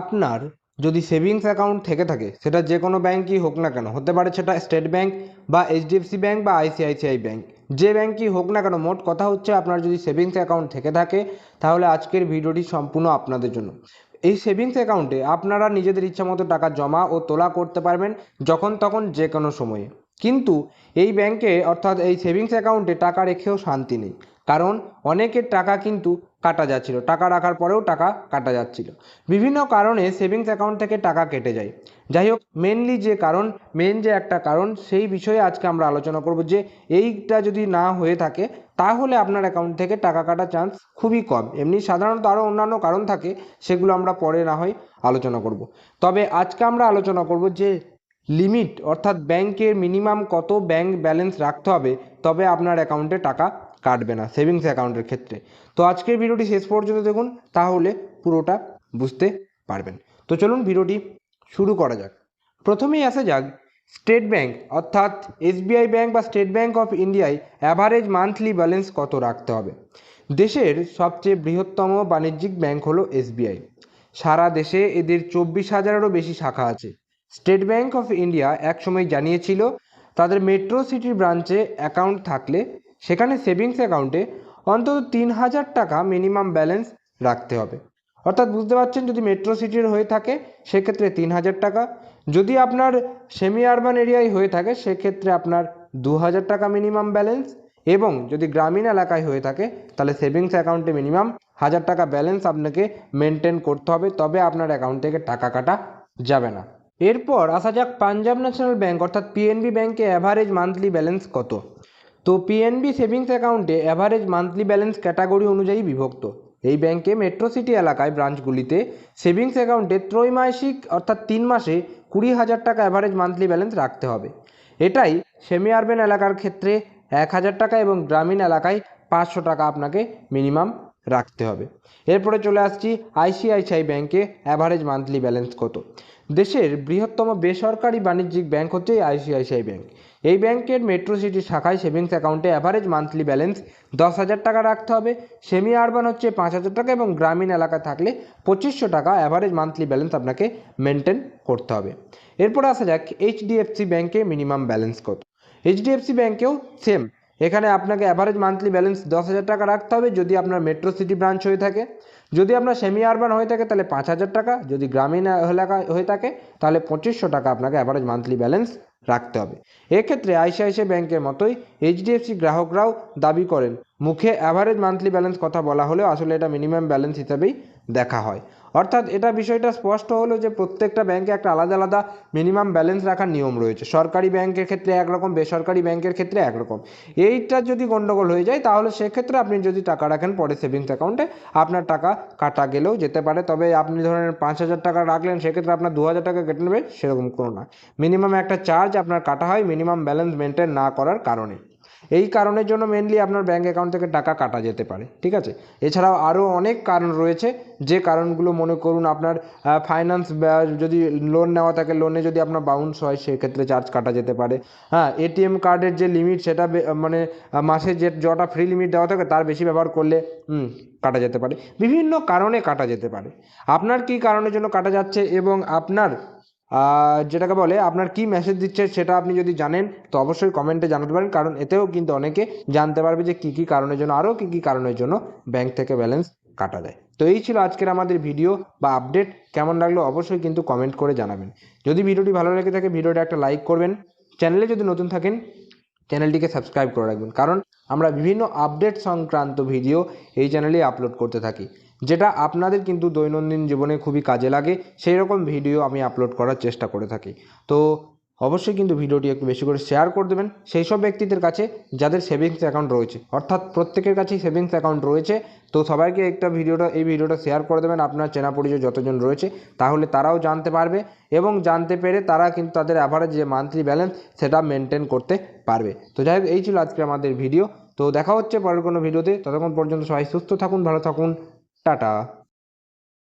আপনার যদি savings account থেকে থাকে, সেটা যে কোনো ব্যাঙ্কই হোক না কেন, হতে পারে সেটা স্টেট ব্যাঙ্ক বা এইচডিএফসি ব্যাঙ্ক বা আইসিআইসিআই ব্যাঙ্ক যে ব্যাঙ্কই হোক না কেন, মোট কথা হচ্ছে আপনার যদি সেভিংস অ্যাকাউন্ট থেকে থাকে, তাহলে আজকের ভিডিওটি সম্পূর্ণ আপনাদের জন্য। এই সেভিংস অ্যাকাউন্টে আপনারা নিজেদের ইচ্ছা মতো টাকা জমা ও তোলা করতে পারবেন যখন তখন যে কোনো সময়ে। কিন্তু এই ব্যাংকে, অর্থাৎ এই সেভিংস অ্যাকাউন্টে টাকা রেখেও শান্তি নেই। কারণ অনেকের টাকা কিন্তু কাটা যাচ্ছিল, টাকা রাখার পরেও টাকা কাটা যাচ্ছিল। বিভিন্ন কারণে সেভিংস অ্যাকাউন্ট থেকে টাকা কেটে যায়। যাই হোক মেনলি যে কারণ মেন যে একটা কারণ, সেই বিষয়ে আজকে আমরা আলোচনা করব যে এইটা যদি না হয়ে থাকে, তাহলে আপনার অ্যাকাউন্ট থেকে টাকা কাটার চান্স খুবই কম। এমনি সাধারণত আরও অন্যান্য কারণ থাকে, সেগুলো আমরা পরে না হয় আলোচনা করব। তবে আজকে আমরা আলোচনা করব যে লিমিট অর্থাৎ ব্যাংকের মিনিমাম কত ব্যাংক ব্যালেন্স রাখতে হবে, তবে আপনার অ্যাকাউন্টে টাকা কাটবে না সেভিংস অ্যাকাউন্টের ক্ষেত্রে। তো আজকের ভিডিওটি শেষ পর্যন্ত দেখুন, তাহলে পুরোটা বুঝতে পারবেন। তো চলুন ভিডিওটি শুরু করা যাক। প্রথমেই আসা যাক, স্টেট ব্যাংক, অর্থাৎ এসবিআই ব্যাংক বা স্টেট ব্যাংক অফ ইন্ডিয়ায় অ্যাভারেজ মান্থলি ব্যালেন্স কত রাখতে হবে? দেশের সবচেয়ে বৃহত্তম বাণিজ্যিক ব্যাংক হলো এসবিআই। সারা দেশে এদের চব্বিশ হাজারেরও বেশি শাখা আছে। স্টেট ব্যাংক অফ ইন্ডিয়া একসময় জানিয়েছিল, তাদের মেট্রো সিটির ব্রাঞ্চে অ্যাকাউন্ট থাকলে সেখানে সেভিংস অ্যাকাউন্টে অন্তত তিন হাজার টাকা মিনিমাম ব্যালেন্স রাখতে হবে। অর্থাৎ বুঝতে পারছেন, যদি মেট্রো সিটির হয়ে থাকে, সেক্ষেত্রে তিন হাজার টাকা। যদি আপনার সেমি আরবান এরিয়ায় হয়ে থাকে, সেক্ষেত্রে আপনার দু হাজার টাকা মিনিমাম ব্যালেন্স। এবং যদি গ্রামীণ এলাকায় হয়ে থাকে, তাহলে সেভিংস অ্যাকাউন্টে মিনিমাম হাজার টাকা ব্যালেন্স আপনাকে মেনটেন করতে হবে, তবে আপনার অ্যাকাউন্ট থেকে টাকা কাটা যাবে না। এরপর আসা যাক পাঞ্জাব ন্যাশনাল ব্যাংক অর্থাৎ পিএনবি ব্যাংকে অ্যাভারেজ মান্থলি ব্যালেন্স কত? তো পিএনবি সেভিংস অ্যাকাউন্টে অ্যাভারেজ মান্থলি ব্যালেন্স ক্যাটাগরি অনুযায়ী বিভক্ত। এই ব্যাংকে মেট্রো সিটি এলাকায় ব্রাঞ্চগুলিতে সেভিংস অ্যাকাউন্টে ত্রৈমাসিক অর্থাৎ তিন মাসে কুড়ি হাজার টাকা অ্যাভারেজ মান্থলি ব্যালেন্স রাখতে হবে। এটাই সেমি আরবেন এলাকার ক্ষেত্রে এক হাজার টাকা এবং গ্রামীণ এলাকায় পাঁচশো টাকা আপনাকে মিনিমাম রাখতে হবে। এরপরে চলে আসছি আইসিআইসিআই ব্যাংকে অ্যাভারেজ মান্থলি ব্যালেন্স কত। দেশের বৃহত্তম বেসরকারি বাণিজ্যিক ব্যাংক হচ্ছে আইসিআইসিআই ব্যাংক। এই ব্যাংকের মেট্রো সিটি শাখায় সেভিংস অ্যাকাউন্টে অ্যাভারেজ মান্থলি ব্যালেন্স দশ হাজার টাকা রাখতে হবে। সেমি আরবান হচ্ছে পাঁচ হাজার টাকা এবং গ্রামীণ এলাকা থাকলে পঁচিশশো টাকা অ্যাভারেজ মান্থলি ব্যালেন্স আপনাকে মেনটেন করতে হবে। এরপর আসা যাক এইচডিএফসি ব্যাংকে মিনিমাম ব্যালেন্স কত। এইচডিএফসি ব্যাংকেও সেম এখানে আপনাকে অ্যাভারেজ মান্থলি ব্যালেন্স দশ হাজার টাকা রাখতে হবে যদি আপনার মেট্রো সিটি ব্রাঞ্চ হয়ে থাকে। যদি আপনার সেমি আরবান হয়ে থাকে, তাহলে পাঁচ হাজার টাকা। যদি গ্রামীণ এলাকা হয়ে থাকে, তাহলে পঁচিশশো টাকা আপনাকে অ্যাভারেজ মান্থলি ব্যালেন্স রাখতে হবে। এক্ষেত্রে আইসিআইসিআই ব্যাংকের মতোই এইচডিএফসি গ্রাহকরাও দাবি করেন। মুখে অ্যাভারেজ মান্থলি ব্যালেন্স কথা বলা হলেও আসলে এটা মিনিমাম ব্যালেন্স হিসাবেই দেখা হয়। অর্থাৎ এটা বিষয়টা স্পষ্ট হলো যে প্রত্যেকটা ব্যাংকে একটা আলাদা আলাদা মিনিমাম ব্যালেন্স রাখার নিয়ম রয়েছে। সরকারি ব্যাংকের ক্ষেত্রে একরকম, বেসরকারি ব্যাংকের ক্ষেত্রে একরকম। এইটা যদি গণ্ডগোল হয়ে যায় তাহলে সেক্ষেত্রে আপনি যদি টাকা রাখেন পরে সেভিংস অ্যাকাউন্টে আপনার টাকা কাটা গেলেও যেতে পারে। তবে আপনি ধরেন পাঁচ হাজার টাকা রাখলেন, সেক্ষেত্রে আপনার দু হাজার টাকা কেটে নেবে, সেরকম কোনো না। মিনিমাম একটা চার্জ আপনার কাটা হয় মিনিমাম ব্যালেন্স মেনটেন না করার কারণে। এই কারণের জন্য মেনলি আপনার ব্যাঙ্ক অ্যাকাউন্ট থেকে টাকা কাটা যেতে পারে, ঠিক আছে? এছাড়াও আরও অনেক কারণ রয়েছে, যে কারণগুলো মনে করুন আপনার ফাইন্যান্স যদি লোন নেওয়া থাকে লোনে যদি আপনার বাউন্স হয়, সেক্ষেত্রে চার্জ কাটা যেতে পারে। হ্যাঁ এটিএম কার্ডের যে লিমিট সেটা মানে মাসে যে, যটা ফ্রি লিমিট দেওয়া থাকে, তার বেশি ব্যবহার করলে কাটা যেতে পারে। বিভিন্ন কারণে কাটা যেতে পারে। আপনার কী কারণের জন্য কাটা যাচ্ছে? এবং আপনার যেটাকে বলে আপনার কি মেসেজ দিচ্ছে সেটা আপনি যদি জানেন, তো অবশ্যই কমেন্টে জানাতে পারেন। কারণ এতেও কিন্তু অনেকে জানতে পারবে যে কী কী কারণের জন্য, আরও কী কী কারণের জন্য ব্যাংক থেকে ব্যালেন্স কাটা দেয়। তো এই ছিল আজকের আমাদের ভিডিও বা আপডেট কেমন লাগল অবশ্যই কিন্তু কমেন্ট করে জানাবেন। যদি ভিডিওটি ভালো লেগে থাকে, ভিডিওটা একটা লাইক করবেন। চ্যানেলে যদি নতুন থাকেন চ্যানেলটিকে সাবস্ক্রাইব করে রাখবেন। কারণ আমরা বিভিন্ন আপডেট সংক্রান্ত ভিডিও এই চ্যানেলে আপলোড করতে থাকি, যেটা আপনাদের কিন্তু দৈনন্দিন জীবনে খুবই কাজে লাগে। সেই রকম ভিডিও আমি আপলোড করার চেষ্টা করে থাকি। তো অবশ্যই কিন্তু ভিডিওটি একটু বেশি করে শেয়ার করে দেবেন। সেই সব ব্যক্তিদের কাছে যাদের সেভিংস অ্যাকাউন্ট রয়েছে, অর্থাৎ প্রত্যেকের কাছেই সেভিংস অ্যাকাউন্ট রয়েছে, তো সবাইকে একটা ভিডিওটা, এই ভিডিওটা শেয়ার করে দেবেন আপনার চেনা পরিচয় যতজন রয়েছে, তাহলে তারাও জানতে পারবে এবং জানতে পেরে তারা কিন্তু তাদের অ্যাভারেজ যে মান্থলি ব্যালেন্স সেটা মেনটেন করতে পারবে। তো যাই হোক, এই ছিল আজকে আমাদের ভিডিও। তো দেখা হচ্ছে পরের কোনো ভিডিওতে। ততক্ষণ পর্যন্ত সবাই সুস্থ থাকুন, ভালো থাকুন। টাটা।